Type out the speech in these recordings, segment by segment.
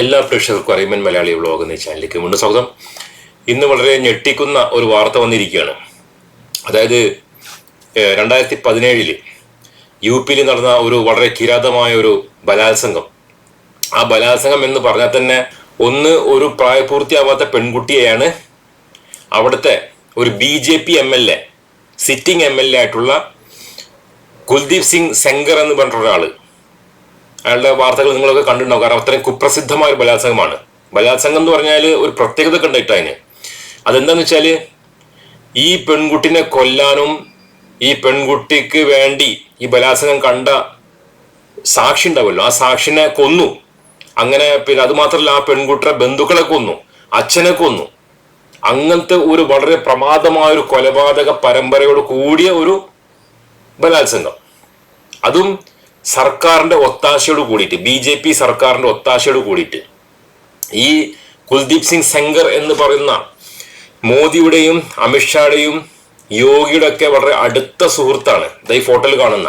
എല്ലാ പ്രേക്ഷകർക്കും അറിയുമൻ മലയാളി വ്ളോഗ് എന്ന ചാനലിലേക്ക് വീണ്ടും സ്വാഗതം. ഇന്ന് വളരെ ഞെട്ടിക്കുന്ന ഒരു വാർത്ത വന്നിരിക്കുകയാണ്. അതായത് രണ്ടായിരത്തി പതിനേഴിൽ യു പിയിൽ നടന്ന ഒരു വളരെ കിരാതമായ ഒരു ബലാത്സംഗം. ആ ബലാത്സംഗം എന്ന് പറഞ്ഞാൽ തന്നെ ഒന്ന് ഒരു പ്രായപൂർത്തിയാവാത്ത പെൺകുട്ടിയെയാണ് അവിടുത്തെ ഒരു B J P M L A sitting M L A ആയിട്ടുള്ള കുൽദീപ് സിംഗ് സെങ്കർ എന്ന് പറഞ്ഞിട്ടുള്ള ഒരാൾ അയാളുടെ വാർത്തകൾ നിങ്ങളൊക്കെ കണ്ടിട്ടുണ്ടാവും. കാരണം അത്രയും കുപ്രസിദ്ധമായ ഒരു ബലാത്സംഗമാണ്. ബലാത്സംഗം എന്ന് പറഞ്ഞാൽ ഒരു പ്രത്യേകത കണ്ടിട്ട് അതിന്. അതെന്താന്ന് വെച്ചാൽ ഈ പെൺകുട്ടിനെ കൊല്ലാനും ഈ പെൺകുട്ടിക്ക് വേണ്ടി ഈ ബലാത്സംഗം കണ്ട സാക്ഷി ഉണ്ടാവുമല്ലോ. ആ സാക്ഷിനെ കൊന്നു. അങ്ങനെ പിന്നെ അത് മാത്രമല്ല ആ പെൺകുട്ടിയുടെ ബന്ധുക്കളെ കൊന്നു. അച്ഛനെ കൊന്നു. അങ്ങനത്തെ ഒരു വളരെ പ്രമാദമായ ഒരു കൊലപാതക പരമ്പരയോട് കൂടിയ ഒരു ബലാത്സംഗം. അതും സർക്കാരിന്റെ ഒത്താശയോട് കൂടിയിട്ട് ബി ജെ പി സർക്കാരിന്റെ ഒത്താശയോട് കൂടിയിട്ട് ഈ കുൽദീപ് സിംഗ് സെങ്കർ എന്ന് പറയുന്ന മോദിയുടെയും അമിത്ഷായുടെയും യോഗിയുടെ ഒക്കെ വളരെ അടുത്ത സുഹൃത്താണ്. ഈ ഫോട്ടോയിൽ കാണുന്ന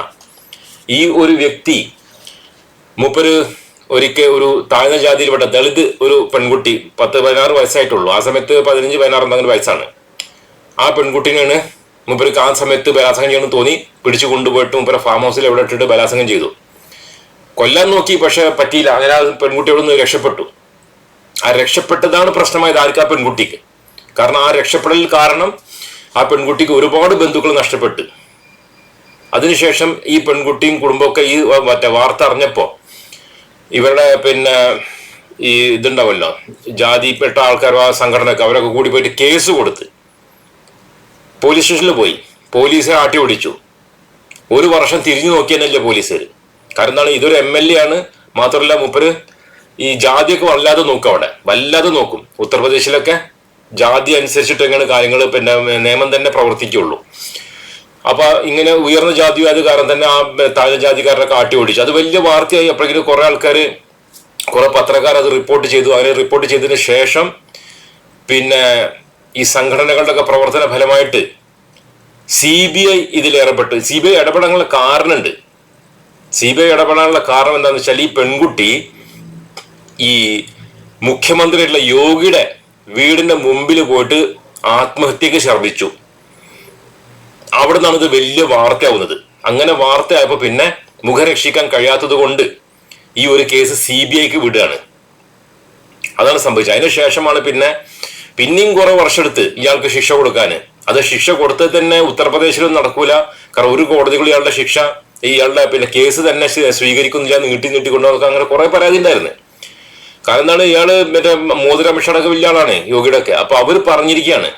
ഈ ഒരു വ്യക്തി മൂപ്പര് ഒരിക്കൽ ഒരു താഴ്ന്ന ജാതിയിൽപ്പെട്ട ദളിത് ഒരു പെൺകുട്ടി പത്ത് പതിനാറ് വയസ്സായിട്ടുള്ളൂ. ആ സമയത്ത് പതിനഞ്ച് പതിനാറ് എന്തെങ്കിലും വയസ്സാണ്. ആ പെൺകുട്ടീനെയാണ് മൂപ്പർക്ക് ആ സമയത്ത് ബലാത്സംഗം ചെയ്യണം തോന്നി പിടിച്ചു കൊണ്ടുപോയിട്ട് മൂപ്പരെ ഫാം ഹൗസിൽ എവിടെ ഇട്ടിട്ട് ബലാത്സംഗം ചെയ്തു. കൊല്ലാൻ നോക്കി പക്ഷെ പറ്റിയില്ല. അങ്ങനെ ആ പെൺകുട്ടി അവിടെ നിന്ന് രക്ഷപ്പെട്ടു. ആ രക്ഷപ്പെട്ടതാണ് പ്രശ്നമായത് ആർക്ക് ആ പെൺകുട്ടിക്ക്? കാരണം ആ രക്ഷപ്പെടൽ കാരണം ആ പെൺകുട്ടിക്ക് ഒരുപാട് ബന്ധുക്കൾ നഷ്ടപ്പെട്ടു. അതിനുശേഷം ഈ പെൺകുട്ടിയും കുടുംബമൊക്കെ ഈ മറ്റേ വാർത്ത അറിഞ്ഞപ്പോ ഇവരുടെ പിന്നെ ഈ ഇതുണ്ടാവല്ലോ ജാതിപ്പെട്ട ആൾക്കാർ ആ സംഘടനയൊക്കെ അവരൊക്കെ കൂടി പോയിട്ട് കേസ് കൊടുത്ത്. പോലീസ് സ്റ്റേഷനിൽ പോയി. പോലീസ് ആട്ടി ഓടിച്ചു. ഒരു വർഷം തിരിഞ്ഞു നോക്കിയെന്നല്ലേ പോലീസുകാർ കാരണം എന്താണ്? ഇതൊരു എം എൽ എ ആണ്. മാത്രമല്ല മൂപ്പര് ഈ ജാതിയൊക്കെ വല്ലാതെ നോക്കും അവിടെ. വല്ലാതെ നോക്കും. ഉത്തർപ്രദേശിലൊക്കെ ജാതി അനുസരിച്ചിട്ട് എങ്ങനെ കാര്യങ്ങൾ പിന്നെ നിയമം തന്നെ പ്രവർത്തിക്കുള്ളൂ അപ്പൊ ഇങ്ങനെ ഉയർന്ന ജാതി അത് കാരണം തന്നെ ആ താഴ്ന്ന ജാതിക്കാരനെ കാട്ടി ഓടിച്ചു. അത് വലിയ വാർത്തയായി. അപ്പോഴേക്കും കുറെ ആൾക്കാർ കുറെ പത്രക്കാർ അത് റിപ്പോർട്ട് ചെയ്തു. അങ്ങനെ റിപ്പോർട്ട് ചെയ്തതിന് ശേഷം പിന്നെ ഈ സംഘടനകളുടെ ഒക്കെ പ്രവർത്തന ഫലമായിട്ട് സി ബി ഐ ഇതിൽ ഏർപ്പെട്ട് സി ബി ഐ ഇടപെടാനുള്ള കാരണമുണ്ട്. സി ബി ഐ ഇടപെടാനുള്ള കാരണം എന്താണെന്ന് വെച്ചാൽ ഈ പെൺകുട്ടി ഈ മുഖ്യമന്ത്രിയുള്ള യോഗിയുടെ വീടിന്റെ മുമ്പിൽ പോയിട്ട് ആത്മഹത്യക്ക് ശ്രമിച്ചു അവിടെ നിന്നാണ് ഇത് വലിയ വാർത്തയാവുന്നത്. അങ്ങനെ വാർത്തയായപ്പോൾ പിന്നെ മുഖരക്ഷിക്കാൻ കഴിയാത്തത് കൊണ്ട് ഈ ഒരു കേസ് സി ബി ഐക്ക് വിടുകയാണ്. അതാണ് സംഭവിച്ചത്. അതിനുശേഷമാണ് പിന്നെ പിന്നെയും കുറെ വർഷമെടുത്ത് ഇയാൾക്ക് ശിക്ഷ കൊടുക്കാൻ അത് ശിക്ഷ കൊടുത്തത് തന്നെ ഉത്തർപ്രദേശിലൊന്നും നടക്കൂല. കാരണം ഒരു കോടതികൾ ഇയാളുടെ ശിക്ഷ ഇയാളുടെ പിന്നെ കേസ് തന്നെ സ്വീകരിക്കുന്നില്ല നീട്ടി നീട്ടി കൊണ്ടുപോകാൻ അങ്ങനെ കുറെ പരാതി ഉണ്ടായിരുന്നു. കാരണം എന്താണ് ഇയാൾ മറ്റേ മോദി അമിത്ഷാടൊക്കെ വലിയ ആളാണ് യോഗിയുടെ ഒക്കെ അപ്പൊ അവർ പറഞ്ഞിരിക്കുകയാണ്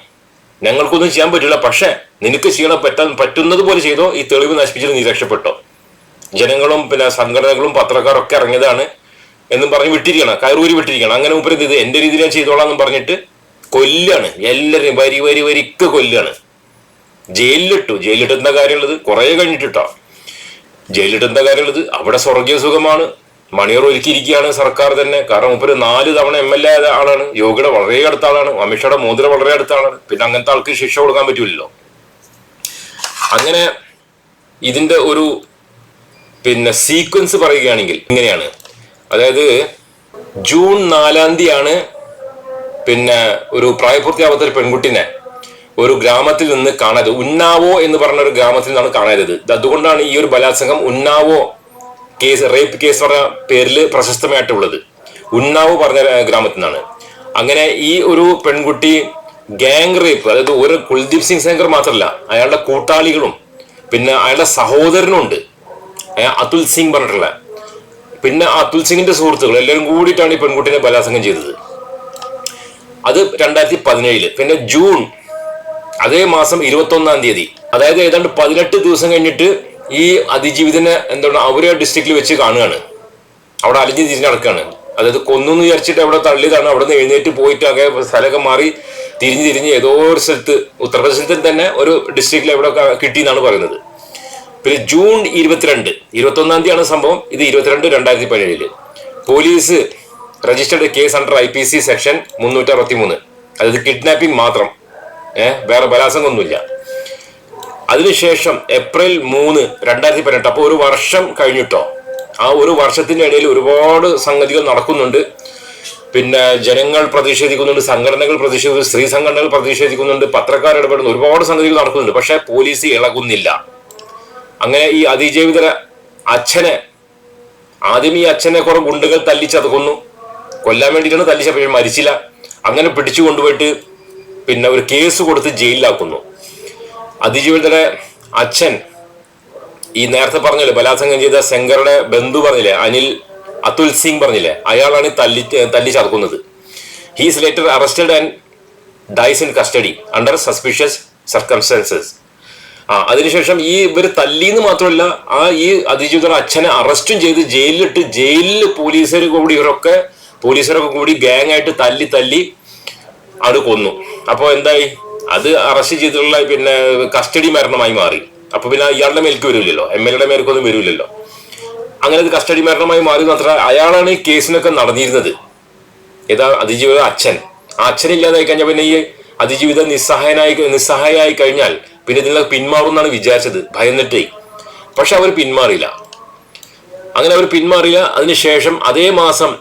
ഞങ്ങൾക്കൊന്നും ചെയ്യാൻ പറ്റില്ല പക്ഷെ നിനക്ക് ചെയ്യണം പറ്റാൻ പറ്റുന്നത് പോലെ ചെയ്തോ ഈ തെളിവ് നശിപ്പിച്ചിട്ട് നീ രക്ഷപ്പെട്ടോ. ജനങ്ങളും പിന്നെ സംഘടനകളും പത്രക്കാരൊക്കെ ഇറങ്ങിയതാണ് എന്നും പറഞ്ഞ് വിട്ടിരിക്കണം കയറൂരി വിട്ടിരിക്കണം അങ്ങനെ ഉപരി ഇത് എന്റെ രീതിയിൽ ഞാൻ ചെയ്തോളാം എന്നും പറഞ്ഞിട്ട് കൊല്ലാണ്. എല്ലാവരെയും വരി വരി വരിക്ക് കൊല്ലാണ്. ജയിലിലിട്ടു. ജയിലിട്ട് എന്താ കാര്യമുള്ളത് കുറെ കഴിഞ്ഞിട്ടിട്ടോ. ജയിലിട്ട് എന്താ കാര്യമുള്ളത് അവിടെ സ്വർഗീയ സുഖമാണ്. മണിയർ ഒരുക്കിയിരിക്കുകയാണ് സർക്കാർ തന്നെ. കാരണം മുപ്പര് നാല് തവണ എം എൽ എ ആളാണ്. യോഗിയുടെ വളരെ അടുത്ത ആളാണ്. അമിത്ഷായുടെ മോദിയുടെ വളരെ അടുത്ത ആളാണ്. പിന്നെ അങ്ങനത്തെ ആൾക്ക് ശിക്ഷ കൊടുക്കാൻ പറ്റില്ലല്ലോ അങ്ങനെ ഇതിന്റെ ഒരു പിന്നെ സീക്വൻസ് പറയുകയാണെങ്കിൽ ഇങ്ങനെയാണ്. അതായത് ജൂൺ നാലാം തീയതിയാണ് പിന്നെ ഒരു പ്രായപൂർത്തിയാവാത്ത ഒരു പെൺകുട്ടിനെ ഒരു ഗ്രാമത്തിൽ നിന്ന് കാണരുത് ഉന്നാവോ എന്ന് പറഞ്ഞ ഒരു ഗ്രാമത്തിൽ നിന്നാണ് കാണരുത് അതുകൊണ്ടാണ് ഈ ഒരു ബലാത്സംഗം ഉന്നാവോ കേസ് റേപ്പ് കേസ് പറഞ്ഞ പേരിൽ പ്രശസ്തമായിട്ടുള്ളത്. ഉന്നാവോ പറഞ്ഞ ഗ്രാമത്തിൽ നിന്നാണ്. അങ്ങനെ ഈ ഒരു പെൺകുട്ടി ഗാങ് റേപ്പ് അതായത് ഒരു കുൽദീപ് സിംഗ് സെങ്കർ മാത്രമല്ല അയാളുടെ കൂട്ടാളികളും പിന്നെ അയാളുടെ സഹോദരനും ഉണ്ട്. അതുൽ സിംഗ് പറഞ്ഞിട്ടുള്ള. പിന്നെ അതുൽ സിംഗിന്റെ സുഹൃത്തുക്കൾ എല്ലാവരും കൂടിയിട്ടാണ് ഈ പെൺകുട്ടിനെ ബലാത്സംഗം ചെയ്തത്. അത് രണ്ടായിരത്തി പതിനേഴിൽ പിന്നെ ജൂൺ അതേ മാസം ഇരുപത്തി ഒന്നാം തീയതി. അതായത് ഏതാണ്ട് പതിനെട്ട് ദിവസം കഴിഞ്ഞിട്ട് ഈ അതിജീവിതനെ എന്താണ് അവരെ ഡിസ്ട്രിക്റ്റിൽ വെച്ച് കാണുകയാണ്. അവിടെ അലിഞ്ഞു തിരിഞ്ഞ് നടക്കുകയാണ്. അതായത് കൊന്നു എന്ന് വിചാരിച്ചിട്ട് അവിടെ തള്ളിയതാണ് അവിടെ നിന്ന് എഴുന്നേറ്റ് പോയിട്ട് അങ്ങനെ സ്ഥലമൊക്കെ മാറി തിരിഞ്ഞ് തിരിഞ്ഞ് ഏതോ ഒരു സ്ഥലത്ത് ഉത്തർപ്രദേശത്തിൽ തന്നെ ഒരു ഡിസ്ട്രിക്റ്റിൽ എവിടെ കിട്ടി എന്നാണ് പറയുന്നത്. പിന്നെ ജൂൺ ഇരുപത്തിരണ്ട് ഇരുപത്തി ഒന്നാം തീയതിയാണ് സംഭവം. ഇത് ഇരുപത്തിരണ്ട് രണ്ടായിരത്തി പതിനേഴിൽ police registered case under I P C section മുന്നൂറ്റി അറുപത്തി മൂന്ന് അതായത് കിഡ്നാപ്പിംഗ് മാത്രം. ഏഹ് വേറെ ബലാസംഗമൊന്നുമില്ല അതിനുശേഷം ഏപ്രിൽ മൂന്ന് രണ്ടായിരത്തി പതിനെട്ട് അപ്പോൾ ഒരു വർഷം കഴിഞ്ഞിട്ടോ? ആ ഒരു വർഷത്തിന്റെ ഇടയിൽ ഒരുപാട് സംഗതികൾ നടക്കുന്നുണ്ട്. പിന്നെ ജനങ്ങൾ പ്രതിഷേധിക്കുന്നുണ്ട് സംഘടനകൾ പ്രതിഷേധിക്കുന്നു സ്ത്രീ സംഘടനകൾ പ്രതിഷേധിക്കുന്നുണ്ട് പത്രക്കാർ ഇടപെടുന്നു ഒരുപാട് സംഗതികൾ നടക്കുന്നുണ്ട്. പക്ഷേ പോലീസ് ഇളകുന്നില്ല. അങ്ങനെ ഈ അതിജീവിതര അച്ഛനെ ആദ്യം ഈ അച്ഛനെ കുറെ ഗുണ്ടുകൾ തല്ലിച്ചതക്കുന്നു കൊല്ലാൻ വേണ്ടിയിട്ടാണ് തല്ലിച്ച പക്ഷേ മരിച്ചില്ല. അങ്ങനെ പിടിച്ചു കൊണ്ടുപോയിട്ട് പിന്നെ ഒരു കേസ് കൊടുത്ത് ജയിലിലാക്കുന്നു. അതിജീവിതരെ അച്ഛൻ ഈ നേരത്തെ പറഞ്ഞില്ലേ ബലാത്സംഗം ചെയ്ത ശങ്കറുടെ ബന്ധു പറഞ്ഞില്ലേ അനിൽ അതുൽ സിംഗ് പറഞ്ഞില്ലേ അയാളാണ് തല്ലി തല്ലി ചതക്കുന്നത്. He's later arrested and dies in custody under suspicious circumstances ആ അതിനുശേഷം ഈ ഇവർ തല്ലിന്ന് മാത്രമല്ല ആ ഈ അതിജീവിതയുടെ അച്ഛനെ അറസ്റ്റും ചെയ്ത് ജയിലിലിട്ട് ജയിലിൽ പോലീസുകാർ കൂടി ഇവരൊക്കെ പോലീസുകാരൊക്കെ കൂടി ഗാങ് ആയിട്ട് തല്ലി തല്ലി അത് കൊന്നു. അപ്പോൾ എന്തായി? അത് അറസ്റ്റ് ചെയ്തിട്ടുള്ള പിന്നെ കസ്റ്റഡി മരണമായി മാറി. അപ്പൊ പിന്നെ ഇയാളുടെ മേൽക്ക് വരില്ലല്ലോ. എം എൽ എയുടെ മേൽക്കൊന്നും വരില്ലല്ലോ. അങ്ങനെ അത് കസ്റ്റഡി മരണമായി മാറി മാത്ര അയാളാണ് ഈ കേസിനൊക്കെ നടന്നിരുന്നത്. ഏതാ? അതിജീവിത അച്ഛൻ. ആ അച്ഛൻ ഇല്ലാതായി കഴിഞ്ഞാൽ പിന്നെ ഈ അതിജീവിത നിസ്സഹായനായി നിസ്സഹായമായി കഴിഞ്ഞാൽ പിന്നെ ഇതിനെ പിന്മാറും എന്നാണ് വിചാരിച്ചത്. ഭയന്നിട്ടേ. പക്ഷെ അവർ പിന്മാറില്ല അങ്ങനെ അവർ പിന്മാറില്ല അതിനുശേഷം അതേ മാസം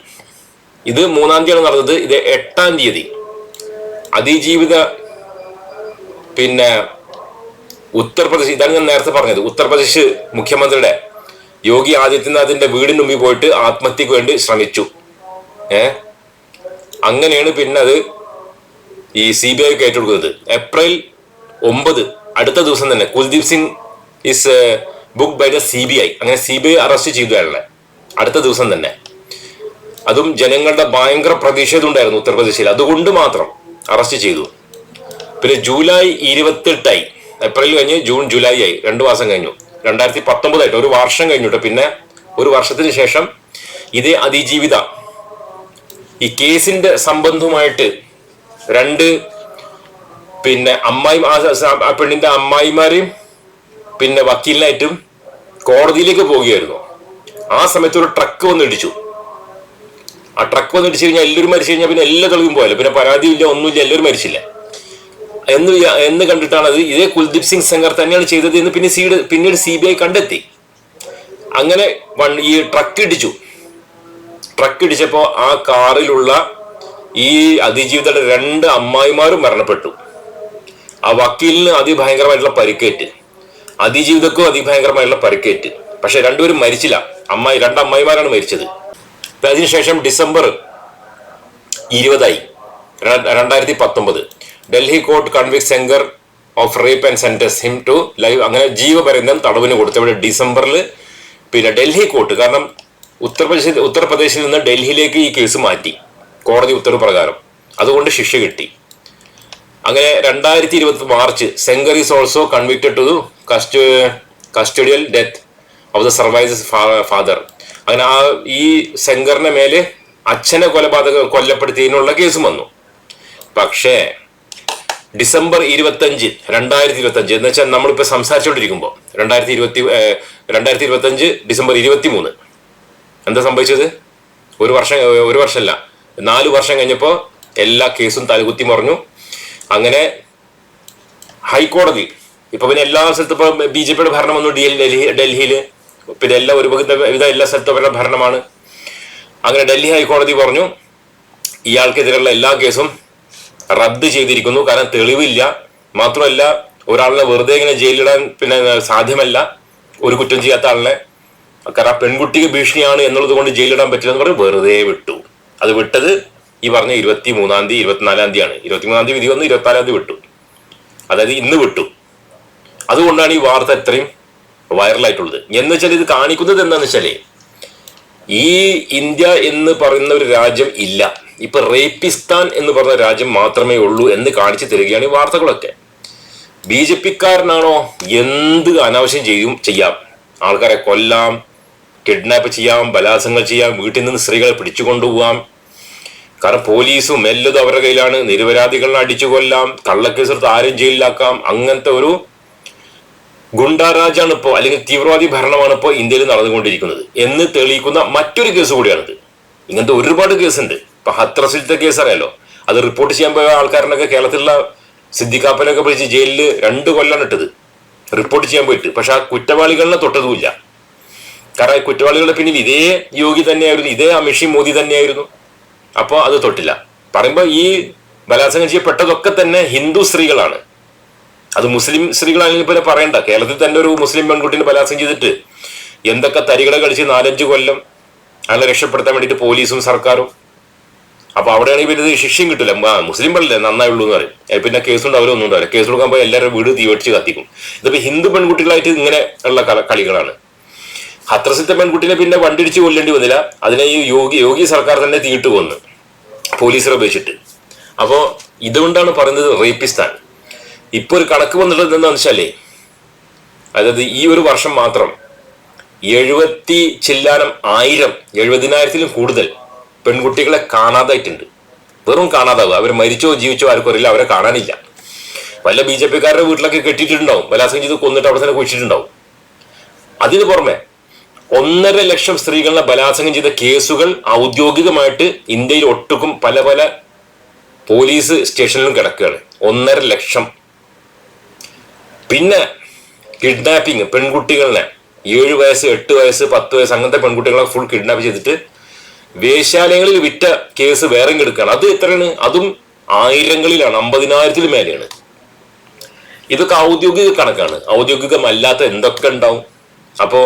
ഇത് മൂന്നാം തീയതിയാണ് നടന്നത്. ഇത് എട്ടാം തീയതി. അതിജീവിത പിന്നെ ഉത്തർപ്രദേശ് ഇതാണ് ഞാൻ നേരത്തെ പറഞ്ഞത്. ഉത്തർപ്രദേശ് മുഖ്യമന്ത്രിയുടെ യോഗി ആദിത്യനാഥിന്റെ വീടിന് മുമ്പിൽ പോയിട്ട് ആത്മഹത്യക്ക് വേണ്ടി ശ്രമിച്ചു. ഏ? അങ്ങനെയാണ് പിന്നെ അത് ഈ സി ബി ഐക്ക് ഏറ്റെടുക്കുന്നത്. ഏപ്രിൽ ഒമ്പത് അടുത്ത ദിവസം തന്നെ Kuldeep Singh is book by the C B I അങ്ങനെ സി ബി ഐ അറസ്റ്റ് ചെയ്തു അയാളെ അടുത്ത ദിവസം തന്നെ. അതും ജനങ്ങളുടെ ഭയങ്കര പ്രതിഷേധം ഉണ്ടായിരുന്നു ഉത്തർപ്രദേശിൽ. അതുകൊണ്ട് മാത്രം അറസ്റ്റ് ചെയ്തു. പിന്നെ ജൂലൈ ഇരുപത്തെട്ടായി. ഏപ്രിൽ കഴിഞ്ഞ് ജൂൺ ജൂലൈ ആയി. രണ്ടു മാസം കഴിഞ്ഞു. രണ്ടായിരത്തി പത്തൊമ്പതായിട്ട് ഒരു വർഷം കഴിഞ്ഞിട്ട് പിന്നെ ഒരു വർഷത്തിന് ശേഷം ഇതേ അതിജീവിത ഈ കേസിന്റെ സംബന്ധമായിട്ട് രണ്ട് പിന്നെ അമ്മായി ആ പെണ്ണിന്റെ അമ്മായിമാരെയും പിന്നെ വക്കീലിനായിട്ടും കോടതിയിലേക്ക് പോവുകയായിരുന്നു. ആ സമയത്ത് ഒരു ട്രക്ക് വന്ന് ഇടിച്ചു ആ ട്രക്ക് വന്ന് ഇടിച്ചു കഴിഞ്ഞാൽ എല്ലാവരും മരിച്ചു കഴിഞ്ഞാൽ പിന്നെ എല്ലാ തെളിവും പോയാലും? പിന്നെ പരാതിയില്ല ഒന്നുമില്ല എല്ലാവരും മരിച്ചില്ല. എന്ന് എന്ന് കണ്ടിട്ടാണ് അത് ഇതേ കുൽദീപ് സിംഗ് സെങ്കർ തന്നെയാണ് ചെയ്തത് എന്ന് പിന്നെ സീഡ് പിന്നീട് സി ബി ഐ കണ്ടെത്തി. അങ്ങനെ വൺ- ഈ ട്രക്ക് ഇടിച്ചു. ട്രക്ക് ഇടിച്ചപ്പോൾ ആ കാറിലുള്ള ഈ അതിജീവിതയുടെ രണ്ട് അമ്മായിമാരും മരണപ്പെട്ടു. ആ വക്കീലിന് അതിഭയങ്കരമായിട്ടുള്ള പരിക്കേറ്റ്. അതിജീവിതക്കും അതിഭയങ്കരമായിട്ടുള്ള പരിക്കേറ്റ്. പക്ഷെ രണ്ടുപേരും മരിച്ചില്ല. അമ്മായി രണ്ട് അമ്മായിമാരാണ് മരിച്ചത്. അതിനുശേഷം ഡിസംബർ ഇരുപതായി. രണ്ടായിരത്തി പത്തൊമ്പത് Delhi court convict Sengar of rape and sentence him to live. അങ്ങനെ ജീവപര്യന്തം തടവിന് കൊടുത്തു. ഇവിടെ ഡിസംബറിൽ പിന്നെ ഡൽഹി കോർട്ട്. കാരണം ഉത്തർപ്രദേശ് ഉത്തർപ്രദേശിൽ നിന്ന് ഡൽഹിയിലേക്ക് ഈ കേസ് മാറ്റി. കോടതി ഉത്തരവ് പ്രകാരം. അതുകൊണ്ട് ശിക്ഷ കിട്ടി. അങ്ങനെ രണ്ടായിരത്തി ഇരുപത്തി March Sengar is also convicted to cust custodial death of the survivor's father. അങ്ങനെ ആ ഈ ശങ്കറിനെ മേലെ അച്ഛനെ കൊലപാതക കൊല്ലപ്പെടുത്തിയതിനുള്ള കേസും വന്നു. പക്ഷേ ഡിസംബർ ഇരുപത്തഞ്ച് രണ്ടായിരത്തി ഇരുപത്തഞ്ച് എന്ന് വെച്ചാൽ നമ്മളിപ്പോൾ സംസാരിച്ചുകൊണ്ടിരിക്കുമ്പോൾ രണ്ടായിരത്തി ഇരുപത്തി രണ്ടായിരത്തി ഇരുപത്തഞ്ച് ഡിസംബർ ഇരുപത്തി മൂന്ന് എന്താ സംഭവിച്ചത്? ഒരു വർഷം ഒരു വർഷമല്ല നാല് വർഷം കഴിഞ്ഞപ്പോൾ എല്ലാ കേസും തലകുത്തി മറിഞ്ഞു. അങ്ങനെ ഹൈക്കോടതി ഇപ്പൊ പിന്നെ എല്ലാ സ്ഥലത്തും ഇപ്പൊ ബി ജെ പിയുടെ ഭരണം വന്നു ഡൽഹി ഡൽഹിയിൽ പിന്നെ എല്ലാം ഒരു വിധ എല്ലാ സ്ഥലത്തും അവരുടെ ഭരണമാണ്. അങ്ങനെ ഡൽഹി ഹൈക്കോടതി പറഞ്ഞു ഇയാൾക്കെതിരെയുള്ള എല്ലാ കേസും റദ്ദ് ചെയ്തിരിക്കുന്നു. കാരണം തെളിവില്ല. മാത്രമല്ല ഒരാളിനെ വെറുതെ ഇങ്ങനെ ജയിലിടാൻ പിന്നെ സാധ്യമല്ല. ഒരു കുറ്റം ചെയ്യാത്ത ആളിനെ. കാരണം പെൺകുട്ടിക്ക് ഭീഷണിയാണ് എന്നുള്ളത് കൊണ്ട് ജയിലിടാൻ പറ്റില്ലെന്ന് പറഞ്ഞ് വെറുതെ വിട്ടു. അത് വിട്ടത് ഈ പറഞ്ഞ ഇരുപത്തി മൂന്നാം തീയതി ഇരുപത്തിനാലാം തീയതിയാണ്. ഇരുപത്തി മൂന്നാം തീയതി വിധി വന്ന് ഇരുപത്തിനാലാം തീയതി വിട്ടു. അതായത് ഇന്ന് വിട്ടു. അതുകൊണ്ടാണ് ഈ വാർത്ത ഇത്രയും വൈറലായിട്ടുള്ളത്. എന്ന് വെച്ചാൽ ഇത് കാണിക്കുന്നത് എന്താണെന്ന് വെച്ചാൽ ഈ ഇന്ത്യ എന്ന് പറയുന്ന ഒരു രാജ്യം ഇല്ല. ഇപ്പൊ റേപ്പിസ്ഥാൻ എന്ന് പറഞ്ഞ രാജ്യം മാത്രമേ ഉള്ളൂ എന്ന് കാണിച്ചു തരികയാണ് ഈ വാർത്തകളൊക്കെ. ബി ജെ പിക്കാരനാണോ? എന്ത് അനാവശ്യം ചെയ്യും ചെയ്യാം. ആൾക്കാരെ കൊല്ലാം കിഡ്നാപ്പ് ചെയ്യാം ബലാത്സംഗം ചെയ്യാം വീട്ടിൽ നിന്ന് സ്ത്രീകളെ പിടിച്ചുകൊണ്ടുപോകാം കാരണം പോലീസും എല്ലതും അവരുടെ കയ്യിലാണ്. നിരപരാധികളെ അടിച്ചു കൊല്ലാം കള്ളക്കേസെടുത്ത് ആരും ജയിലിലാക്കാം. അങ്ങനത്തെ ഒരു ഗുണ്ടാരാജാണ് ഇപ്പോൾ അല്ലെങ്കിൽ തീവ്രവാദി ഭരണമാണ് ഇപ്പോൾ ഇന്ത്യയിൽ നടന്നുകൊണ്ടിരിക്കുന്നത് എന്ന് തെളിയിക്കുന്ന മറ്റൊരു കേസ് കൂടിയാണിത്. ഇങ്ങനത്തെ ഒരുപാട് കേസുണ്ട്. ഇപ്പൊ ഹത്രസിലത്തെ കേസ് അറിയാലോ അത് റിപ്പോർട്ട് ചെയ്യാൻ പോയ ആൾക്കാരനൊക്കെ കേരളത്തിലുള്ള സിദ്ദിഖാപ്പനൊക്കെ പിടിച്ച് ജയിലിൽ രണ്ട് കൊല്ലാണ് ഇട്ടത്. റിപ്പോർട്ട് ചെയ്യാൻ പോയിട്ട്. പക്ഷെ ആ കുറ്റവാളികളെ തൊട്ടതുമില്ല. കാരണം കുറ്റവാളികളുടെ പിന്നിൽ ഇതേ യോഗി തന്നെയായിരുന്നു ഇതേ അമിഷി മോദി തന്നെയായിരുന്നു. അപ്പോൾ അത് തൊട്ടില്ല. പറയുമ്പോൾ ഈ ബലാത്സംഗം ചെയ്യപ്പെട്ടതൊക്കെ തന്നെ ഹിന്ദു സ്ത്രീകളാണ്. അത് മുസ്ലിം സ്ത്രീകളാണെങ്കിൽ പിന്നെ പറയണ്ട. കേരളത്തിൽ തന്നെ ഒരു മുസ്ലിം പെൺകുട്ടിനെ ബലാസം ചെയ്തിട്ട് എന്തൊക്കെ തരികളെ കളിച്ച് നാലഞ്ച് കൊല്ലം അയാളെ രക്ഷപ്പെടുത്താൻ വേണ്ടിയിട്ട് പോലീസും സർക്കാരും. അപ്പൊ അവിടെയാണെങ്കിൽ ഇത് ശിക്ഷയും കിട്ടില്ല മുസ്ലിം നന്നായി നന്നായുള്ളൂ എന്ന് പറയും. പിന്നെ കേസ് കേസുണ്ടാവില്ല അവരൊന്നും ഉണ്ടാവില്ല. കേസ് കൊടുക്കാൻ പോയി എല്ലാവരും വീട് തീവടിച്ച് കത്തിക്കും. ഇതിപ്പോ ഹിന്ദു പെൺകുട്ടികളായിട്ട് ഇങ്ങനെ ഉള്ള കള- കളികളാണ്. ഹത്രസിത്തെ പെൺകുട്ടിനെ പിന്നെ വണ്ടിടിച്ച് കൊല്ലേണ്ടി വന്നില്ല. അതിനെ ഈ യോഗി യോഗി സർക്കാർ തന്നെ തീയിട്ട് കൊന്നു പോലീസിനെ ഉപയോഗിച്ചിട്ട് അപ്പോ ഇതുകൊണ്ടാണ് പറയുന്നത് റേപ്പിസ്ഥാൻ ഇപ്പൊ ഒരു കണക്ക് വന്നിട്ടുള്ളത് എന്താണെന്ന് വെച്ചാലേ അതായത് ഈ ഒരു വർഷം മാത്രം എഴുപത്തി ചില്ലാനം ആയിരം എഴുപതിനായിരത്തിലും കൂടുതൽ പെൺകുട്ടികളെ കാണാതായിട്ടുണ്ട്. വെറും കാണാതാവുക. അവർ മരിച്ചോ ജീവിച്ചോ ആർക്കും അറിയില്ല. അവരെ കാണാനില്ല. വല്ല ബി ജെ പിക്കാരുടെ വീട്ടിലൊക്കെ കെട്ടിയിട്ടുണ്ടാവും. ബലാത്സംഗം ചെയ്ത് കൊന്നിട്ട് അവിടെ തന്നെ കുഴിച്ചിട്ടുണ്ടാവും. അതിന് പുറമെ ഒന്നര ലക്ഷം സ്ത്രീകളെ ബലാത്സംഗം ചെയ്ത കേസുകൾ ഔദ്യോഗികമായിട്ട് ഇന്ത്യയിൽ ഒട്ടുക്കും പല പല പോലീസ് സ്റ്റേഷനിലും കിടക്കുകയാണ്. ഒന്നര ലക്ഷം പിന്നെ കിഡ്നാപ്പിംഗ് പെൺകുട്ടികളെ ഏഴ് വയസ്സ് എട്ട് വയസ്സ് പത്ത് വയസ്സ് അങ്ങനത്തെ പെൺകുട്ടികളെ ഫുൾ കിഡ്നാപ്പ് ചെയ്തിട്ട് വേശ്യാലയങ്ങളിൽ വിറ്റ കേസ് വേറെ എടുക്കുകയാണ്. അത് എത്രയാണ്? അതും ആയിരങ്ങളിലാണ് അമ്പതിനായിരത്തിൽ മേലെയാണ്. ഇതൊക്കെ ഔദ്യോഗിക കണക്കാണ്. ഔദ്യോഗികമല്ലാത്ത എന്തൊക്കെ ഉണ്ടാവും? അപ്പോ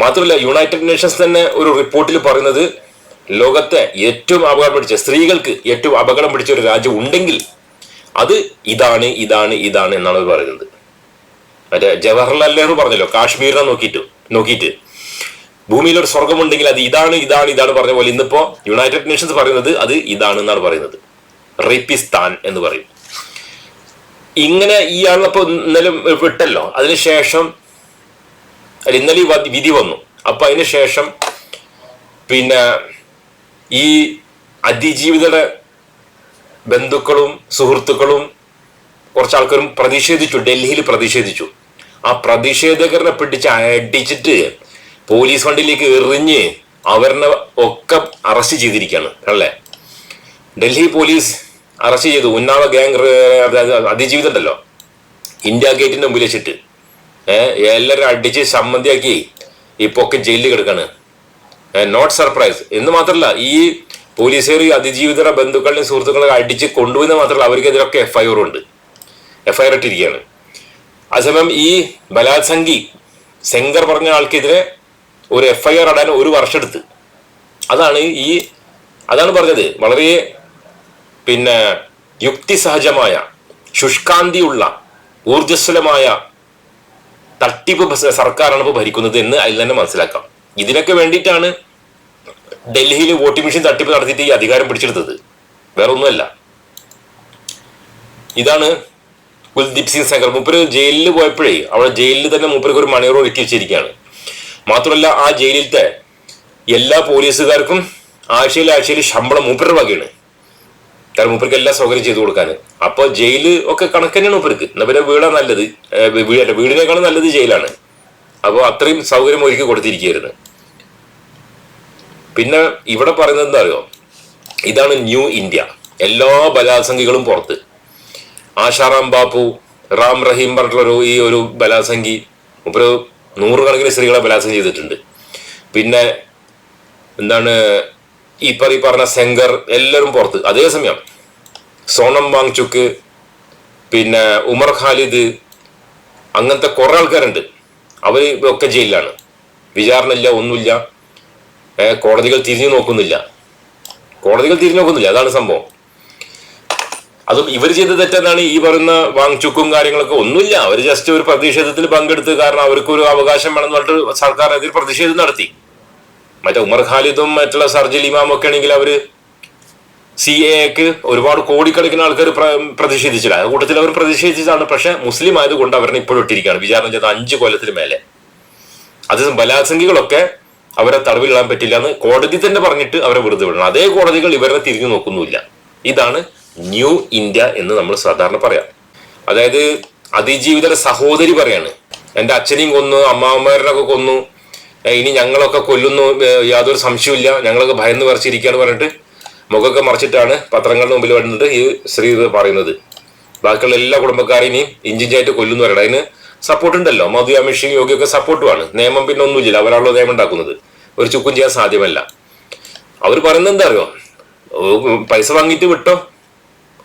മാത്രമല്ല യുണൈറ്റഡ് നേഷൻസ് തന്നെ ഒരു റിപ്പോർട്ടിൽ പറയുന്നത് ലോകത്തെ ഏറ്റവും അപകടം പിടിച്ച സ്ത്രീകൾക്ക് ഏറ്റവും അപകടം പിടിച്ച ഒരു രാജ്യം ഉണ്ടെങ്കിൽ അത് ഇതാണ് ഇതാണ് ഇതാണ് എന്നാണ് അവർ പറയുന്നത്. മറ്റേ ജവഹർലാൽ നെഹ്റു പറഞ്ഞല്ലോ കാശ്മീരിനെ നോക്കിയിട്ട് നോക്കിയിട്ട്. ഭൂമിയിൽ ഒരു സ്വർഗമുണ്ടെങ്കിൽ അത് ഇതാണ് ഇതാണ് ഇതാണ് പറഞ്ഞ പോലെ ഇന്നിപ്പോ യുണൈറ്റഡ് നേഷൻസ് പറയുന്നത് അത് ഇതാണ് എന്നാണ് പറയുന്നത്. റേപ്പിസ്ഥാൻ എന്ന് പറയും. ഇങ്ങനെ ഇയാളിപ്പോ ഇന്നലെ വിട്ടല്ലോ. അതിനുശേഷം ഇന്നലെ വിധി വന്നു. അപ്പൊ അതിനുശേഷം പിന്നെ ഈ അതിജീവിതയുടെ ബന്ധുക്കളും സുഹൃത്തുക്കളും കുറച്ച് ആൾക്കാരും പ്രതിഷേധിച്ചു. ഡൽഹിയിൽ പ്രതിഷേധിച്ചു. ആ പ്രതിഷേധകരനെ പിടിച്ച് അടിച്ചിട്ട് പോലീസ് വണ്ടിയിലേക്ക് എറിഞ്ഞ് അവരനെ ഒക്കെ അറസ്റ്റ് ചെയ്തിരിക്കുകയാണ്. അല്ലേ? ഡൽഹി പോലീസ് അറസ്റ്റ് ചെയ്തു. ഉന്നാവ ഗ്യാങ് അതിജീവിതം ഉണ്ടല്ലോ ഇന്ത്യ ഗേറ്റിന്റെ മുമ്പിൽ വെച്ചിട്ട്. എല്ലാവരും അടിച്ച് സമ്മതിയാക്കി ഇപ്പൊ ഒക്കെ ജയിലിൽ കിടക്കാണ്. നോട്ട് സർപ്രൈസ് എന്ന് മാത്രമല്ല ഈ പോലീസുകാർ അതിജീവിതരുടെ ബന്ധുക്കളെയും സുഹൃത്തുക്കളെ അടിച്ച് കൊണ്ടുവന്ന് മാത്രമല്ല അവർക്കെതിരൊക്കെ എഫ് ഐ ആർ ഉണ്ട്. എഫ് ഐ ആർ ഇട്ടിരിക്കുകയാണ്. അതേസമയം ഈ ബലാത്സംഗി സെങ്കർ പറഞ്ഞ ആൾക്കെതിരെ ഒരു എഫ് ഐ ആർ ഇടാൻ ഒരു വർഷം എടുത്ത്. അതാണ് ഈ അതാണ് പറഞ്ഞത്. വളരെ പിന്നെ യുക്തിസഹജമായ ശുഷ്കാന്തിയുള്ള ഊർജസ്വലമായ തട്ടിപ്പ് സർക്കാരാണ് ഇപ്പോൾ ഭരിക്കുന്നത് എന്ന് അതിൽ തന്നെ മനസ്സിലാക്കാം. ഇതിനൊക്കെ വേണ്ടിയിട്ടാണ് ഡൽഹിയിൽ വോട്ടിംഗ് മെഷീൻ തട്ടിപ്പ് നടത്തിയിട്ട് ഈ അധികാരം പിടിച്ചെടുത്തത്. വേറെ ഒന്നുമല്ല ഇതാണ് കുൽദീപ് സിംഗ് സെങ്കർ മൂപ്പര് ജയിലിൽ പോയപ്പോഴേ അവിടെ ജയിലിൽ തന്നെ മൂപ്പർക്ക് ഒരു മണിയൂർ ഒരുക്കി വെച്ചിരിക്കുകയാണ്. മാത്രമല്ല ആ ജയിലിലത്തെ എല്ലാ പോലീസുകാർക്കും ആഴ്ചയിൽ ആഴ്ചയിൽ ശമ്പളം മൂപ്പരുടെ വകയാണ്. കാരണം മൂപ്പർക്ക് എല്ലാ സൗകര്യം ചെയ്തു കൊടുക്കാൻ. അപ്പൊ ജയിൽ ഒക്കെ കണക്ക് തന്നെയാണ് മൂപ്പർക്ക്. എന്നാ പിന്നെ വീടാണ് നല്ലത്. വീടല്ല വീടിനേക്കാളും നല്ലത് ജയിലാണ്. അപ്പോൾ അത്രയും സൗകര്യം ഒരുക്കി കൊടുത്തിരിക്കുകയായിരുന്നു. പിന്നെ ഇവിടെ പറയുന്നത് എന്താ അറിയോ ഇതാണ് ന്യൂ ഇന്ത്യ. എല്ലാ ബലാസംഖികളും പുറത്ത്. ആശാറാം ബാപ്പു റാം റഹീം പറഞ്ഞിട്ടുള്ളൊരു ഈ ഒരു ബലാസംഖി ഒരു നൂറുകണക്കിന് സ്ത്രീകളെ ബലാത്സംഗം ചെയ്തിട്ടുണ്ട്. പിന്നെ എന്താണ് ഈ പറി പറഞ്ഞ സെങ്കർ എല്ലാവരും പുറത്ത്. അതേസമയം സോണം വാങ്ചുക്ക് പിന്നെ ഉമർ ഖാലിദ് അങ്ങനത്തെ കുറെ ആൾക്കാരുണ്ട്. അവർ ഒക്കെ ജയിലിലാണ്. വിചാരണ ഇല്ല ഒന്നുമില്ല. കോടതികൾ തിരിഞ്ഞു നോക്കുന്നില്ല. കോടതികൾ തിരിഞ്ഞു നോക്കുന്നില്ല. അതാണ് സംഭവം. അതും ഇവർ ചെയ്ത തെറ്റെന്നാണ് ഈ പറയുന്ന വാങ്ചുക്കും കാര്യങ്ങളൊക്കെ ഒന്നുമില്ല. അവർ ജസ്റ്റ് ഒരു പ്രതിഷേധത്തിൽ പങ്കെടുത്ത് കാരണം അവർക്കൊരു അവകാശം വേണമെന്ന് പറഞ്ഞിട്ട് സർക്കാരിനെതിരെ പ്രതിഷേധം നടത്തി. മറ്റേ ഉമർ ഖാലിദും മറ്റുള്ള സർജിൽ ഇമാമും ഒക്കെ ആണെങ്കിൽ അവർ സി എക്ക് ഒരുപാട് കോടിക്കണക്കിന് ആൾക്കാർ പ്രതിഷേധിച്ചില്ല. ആ കൂട്ടത്തിൽ അവർ പ്രതിഷേധിച്ചതാണ്. പക്ഷെ മുസ്ലിം ആയതുകൊണ്ട് അവരെ ഇപ്പോഴും ഇട്ടിരിക്കുകയാണ്. വിചാരണ ചെയ്ത അഞ്ച് കൊല്ലത്തിന് മേലെ. അത് ബലാത്സംഗികളൊക്കെ അവരെ തടവിലിടാൻ പറ്റില്ല എന്ന് കോടതി തന്നെ പറഞ്ഞിട്ട് അവരെ വെറുതെ വിടണം. അതേ കോടതികൾ ഇവരെ തിരിഞ്ഞു നോക്കുന്നുമില്ല. ഇതാണ് ന്യൂ ഇന്ത്യ എന്ന് നമ്മൾ സാധാരണ പറയാം. അതായത് അതിജീവിതയുടെ സഹോദരി പറയാണ്. എന്റെ അച്ഛനെയും കൊന്നു അമ്മാവന്മാരനൊക്കെ കൊന്നു ഇനി ഞങ്ങളൊക്കെ കൊല്ലുന്നു യാതൊരു സംശയമില്ല ഞങ്ങളൊക്കെ ഭയന്ന് വരച്ചിരിക്കുകയാണ് പറഞ്ഞിട്ട് മുഖമൊക്കെ മറിച്ചിട്ടാണ് പത്രങ്ങളുടെ മുമ്പിൽ വരുന്നത് ഈ ശ്രീ പറയുന്നത്. ബാക്കിയുള്ള എല്ലാ കുടുംബക്കാരെയും ഇഞ്ചിഞ്ചായിട്ട് കൊല്ലുന്നു പറയണം. അതിന് സപ്പോർട്ട് ഉണ്ടല്ലോ മധു അമിഷയും യോഗിയൊക്കെ സപ്പോർട്ടുമാണ്. നിയമം പിന്നെ ഒന്നുമില്ല. അവരാണല്ലോ നിയമം ഉണ്ടാക്കുന്നത്. ഒരു ചുക്കും ചെയ്യാൻ സാധ്യമല്ല. അവർ പറയുന്നത് എന്താ അറിയോ? പൈസ വാങ്ങിയിട്ട് വിട്ടോ?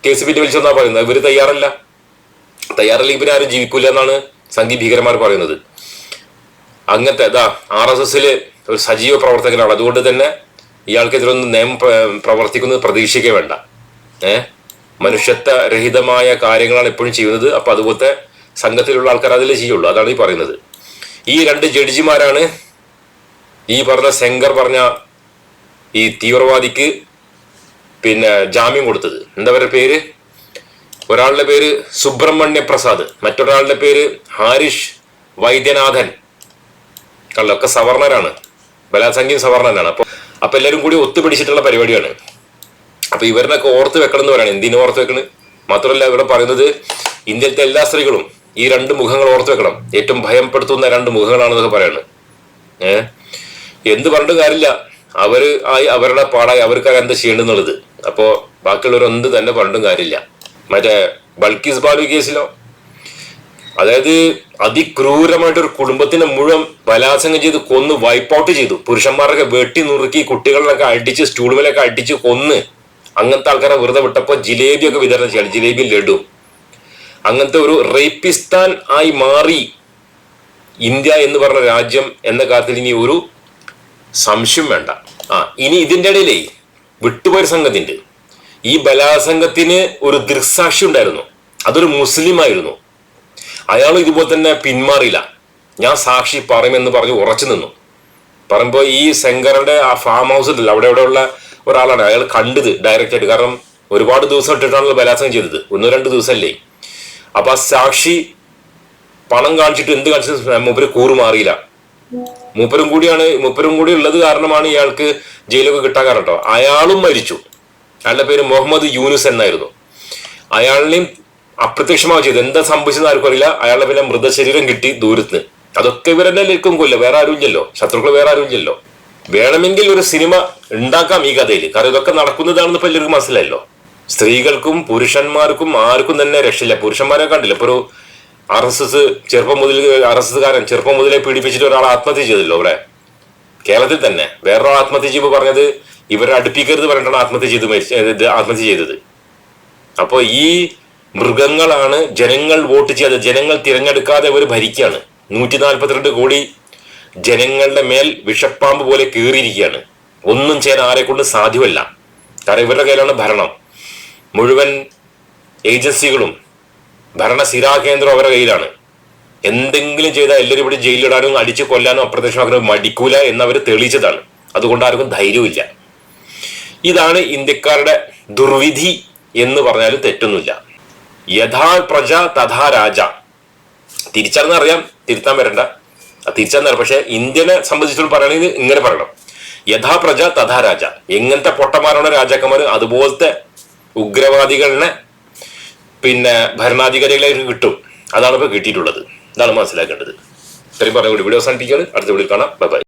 കേസ് പിന്നെ വിളിച്ചെന്നാ പറയുന്നത്. ഇവർ തയ്യാറല്ല. തയ്യാറല്ലെങ്കിൽ പിന്നെ ആരും ജീവിക്കൂല എന്നാണ് സംഘി ഭീകരന്മാർ പറയുന്നത്. അങ്ങനത്തെ ഇതാ ആർ എസ് എസിൽ ഒരു സജീവ പ്രവർത്തകനാണ്. അതുകൊണ്ട് തന്നെ ഇയാൾക്കെതിരൊന്നും നിയമം പ്ര- പ്രവർത്തിക്കുന്നത് പ്രതീക്ഷിക്കേ വേണ്ട. ഏഹ് മനുഷ്യത്വ രഹിതമായ കാര്യങ്ങളാണ് എപ്പോഴും ചെയ്യുന്നത്. അപ്പൊ അതുപോലത്തെ സംഘത്തിലുള്ള ആൾക്കാർ അതിലേ ചെയ്യുള്ളൂ. അതാണ് ഈ പറയുന്നത്. ഈ രണ്ട് ജഡ്ജിമാരാണ് ഈ പറഞ്ഞ ശങ്കർ പറഞ്ഞ ഈ തീവ്രവാദിക്ക് പിന്നെ ജാമ്യം കൊടുത്തത്. എന്താ പറയുക പേര്? ഒരാളുടെ പേര് സുബ്രഹ്മണ്യ പ്രസാദ്. മറ്റൊരാളുടെ പേര് ഹാരിഷ് വൈദ്യനാഥൻ. കള്ളൊക്കെ സവർണരാണ്. ബലാസംഖ്യം സവർണനാണ്. അപ്പൊ അപ്പൊ എല്ലാവരും കൂടി ഒത്തുപിടിച്ചിട്ടുള്ള പരിപാടിയാണ്. അപ്പൊ ഇവരിനൊക്കെ ഓർത്ത് വെക്കണം എന്ന് പറയണം. എന്തിനു ഓർത്ത് വെക്കണം? മാത്രമല്ല ഇവിടെ പറയുന്നത് ഇന്ത്യയിലത്തെ എല്ലാ സ്ത്രീകളും ഈ രണ്ട് മുഖങ്ങൾ ഓർത്തു വെക്കണം. ഏറ്റവും ഭയപ്പെടുത്തുന്ന രണ്ട് മുഖങ്ങളാണെന്നൊക്കെ പറയാണ്. ഏഹ് എന്ത് പറഞ്ഞിട്ട് കാര്യമില്ല. അവർ ആയി അവരുടെ പാടായി അവർക്ക് എന്താ ചെയ്യേണ്ടെന്നുള്ളത് അപ്പോ ബാക്കിയുള്ളവരൊന്നും തന്നെ പറഞ്ഞും കാര്യമില്ല. മറ്റേ ബൾക്കീസ് ബാലു കേസിലോ? അതായത് അതിക്രൂരമായിട്ട് ഒരു കുടുംബത്തിനെ മുഴുവൻ ബലാത്സംഗം ചെയ്ത് കൊന്ന് വൈപ്പ് ഔട്ട് ചെയ്തു. പുരുഷന്മാരൊക്കെ വെട്ടി നുറുക്കി കുട്ടികളിലൊക്കെ അടിച്ച് സ്റ്റൂളുകളൊക്കെ അടിച്ച് കൊന്ന് അങ്ങനത്തെ ആൾക്കാരെ വെറുതെ വിട്ടപ്പോ ജിലേബിയൊക്കെ വിതരണം ചെയ്യണം. ജിലേബി ലഡു അങ്ങനത്തെ ഒരു റേപ്പിസ്ഥാൻ ആയി മാറി ഇന്ത്യ എന്ന് പറഞ്ഞ രാജ്യം എന്ന കാര്യത്തിൽ ഇനി ഒരു സംശയം വേണ്ട. ആ ഇനി ഇതിന്റെ ഇടയിലേ വിട്ടുപോയ സംഘത്തിന്റെ ഈ ബലാസംഘത്തിന് ഒരു ദൃക്സാക്ഷി ഉണ്ടായിരുന്നു. അതൊരു മുസ്ലിം ആയിരുന്നു. അയാൾ ഇതുപോലെ തന്നെ പിന്മാറിയില്ല. ഞാൻ സാക്ഷി പറയുമെന്ന് പറഞ്ഞ് ഉറച്ചു നിന്നു. പറയുമ്പോൾ ഈ ശങ്കറിന്റെ ആ ഫാം ഹൗസ് ഉണ്ടല്ലോ അവിടെ അവിടെയുള്ള ഒരാളാണ്. അയാൾ കണ്ടത് ഡയറക്റ്റായിട്ട് കാരണം ഒരുപാട് ദിവസം ഇട്ടിട്ടാണല്ലോ ബലാത്സംഗം ചെയ്തത്. ഒന്നോ രണ്ട് ദിവസമല്ലേ? അപ്പൊ ആ സാക്ഷി പണം കാണിച്ചിട്ട് എന്ത് കാണിച്ചിട്ട് മൂപ്പര് കൂറുമാറിയില്ല മൂപ്പരും കൂടിയാണ് മൂപ്പരും കൂടി ഉള്ളത് കാരണമാണ് ഇയാൾക്ക് ജയിലൊക്കെ കിട്ടാൻ കാരണം അയാളും മരിച്ചു. അയാളുടെ പേര് മുഹമ്മദ് യൂനുസ് എന്നായിരുന്നു. അയാളിനെയും അപ്രത്യക്ഷമായി ചെയ്തു. എന്താ സംഭവിച്ചെന്ന് ആർക്കും അറിയില്ല. അയാളുടെ പിന്നെ മൃതശരീരം കിട്ടി ദൂരത്ത്. അതൊക്കെ ഇവരെന്നെ ലേക്കും കൊല്ല. വേറെ ആരും ഇല്ലല്ലോ. ശത്രുക്കൾ വേറെ ആരും ഇല്ലല്ലോ. വേണമെങ്കിൽ ഒരു സിനിമ ഉണ്ടാക്കാം ഈ കഥയിൽ കാരണം ഇതൊക്കെ നടക്കുന്നതാണെന്ന് ഇപ്പൊ എല്ലാവർക്കും മനസ്സിലായല്ലോ. സ്ത്രീകൾക്കും പുരുഷന്മാർക്കും ആർക്കും തന്നെ രക്ഷയില്ല. പുരുഷന്മാരെ കണ്ടില്ല. ഇപ്പൊ ഒരു ആർ എസ് എസ് ചെറുപ്പം മുതൽ ആർ എസ് എസ്കാരൻ ചെറുപ്പം മുതലേ പീഡിപ്പിച്ചിട്ട് ഒരാൾ ആത്മഹത്യ ചെയ്തല്ലോ ഇവിടെ. കേരളത്തിൽ തന്നെ. വേറൊരാൾ ആത്മഹത്യ ചെയ്യുമ്പോൾ പറഞ്ഞത് ഇവരെ അടുപ്പിക്കരുത് പറഞ്ഞിട്ടാണ് ആത്മഹത്യ ചെയ്ത് മരിച്ച ആത്മഹത്യ ചെയ്തത്. അപ്പോൾ ഈ മൃഗങ്ങളാണ് ജനങ്ങൾ വോട്ട് ചെയ്യാതെ ജനങ്ങൾ തിരഞ്ഞെടുക്കാതെ അവർ ഭരിക്കുകയാണ് നൂറ്റി നാൽപ്പത്തിരണ്ട് കോടി ജനങ്ങളുടെ മേൽ വിഷപ്പാമ്പ് പോലെ കീറിയിരിക്കുകയാണ്. ഒന്നും ചെയ്യാൻ ആരെ കൊണ്ട് സാധ്യമല്ല. കാരണം ഇവരുടെ കയ്യിലാണ് ഭരണം. മുഴുവൻ ഏജൻസികളും ഭരണസിരാ കേന്ദ്രം അവരുടെ കയ്യിലാണ്. എന്തെങ്കിലും ചെയ്താൽ എല്ലാവരും ഇവിടെ ജയിലിലിടാനും അടിച്ചു കൊല്ലാനും അപ്രത്യക്ഷമാക്കാനും മടിക്കൂല എന്നവർ തെളിയിച്ചതാണ്. അതുകൊണ്ട് ആർക്കും ധൈര്യമില്ല ഇതാണ് ഇന്ത്യക്കാരുടെ ദുർവിധി എന്ന് പറഞ്ഞാലും തെറ്റൊന്നുമില്ല. യഥാ പ്രജ തഥാ രാജ. തിരിച്ചറിഞ്ഞറിയാം തിരുത്താൻ വരണ്ട. തിരിച്ചറിഞ്ഞാൽ പക്ഷെ ഇന്ത്യനെ സംബന്ധിച്ചിടത്തോളം പറയുകയാണെങ്കിൽ ഇങ്ങനെ പറയണം. യഥാ പ്രജ തഥാ രാജ. എങ്ങനത്തെ പൊട്ടന്മാരാണ് രാജാക്കന്മാർ അതുപോലത്തെ ഉഗ്രവാദികളെ പിന്നെ ഭരണാധികാരികളെ കിട്ടും. അതാണ് ഇപ്പൊ കിട്ടിയിട്ടുള്ളത്. അതാണ് മനസ്സിലാക്കേണ്ടത്. ഇത്രയും പറഞ്ഞുകൂടി വീഡിയോ അവസാനിപ്പിക്കുകയാണ്. അടുത്ത വീഡിയോ കാണാം. ബൈ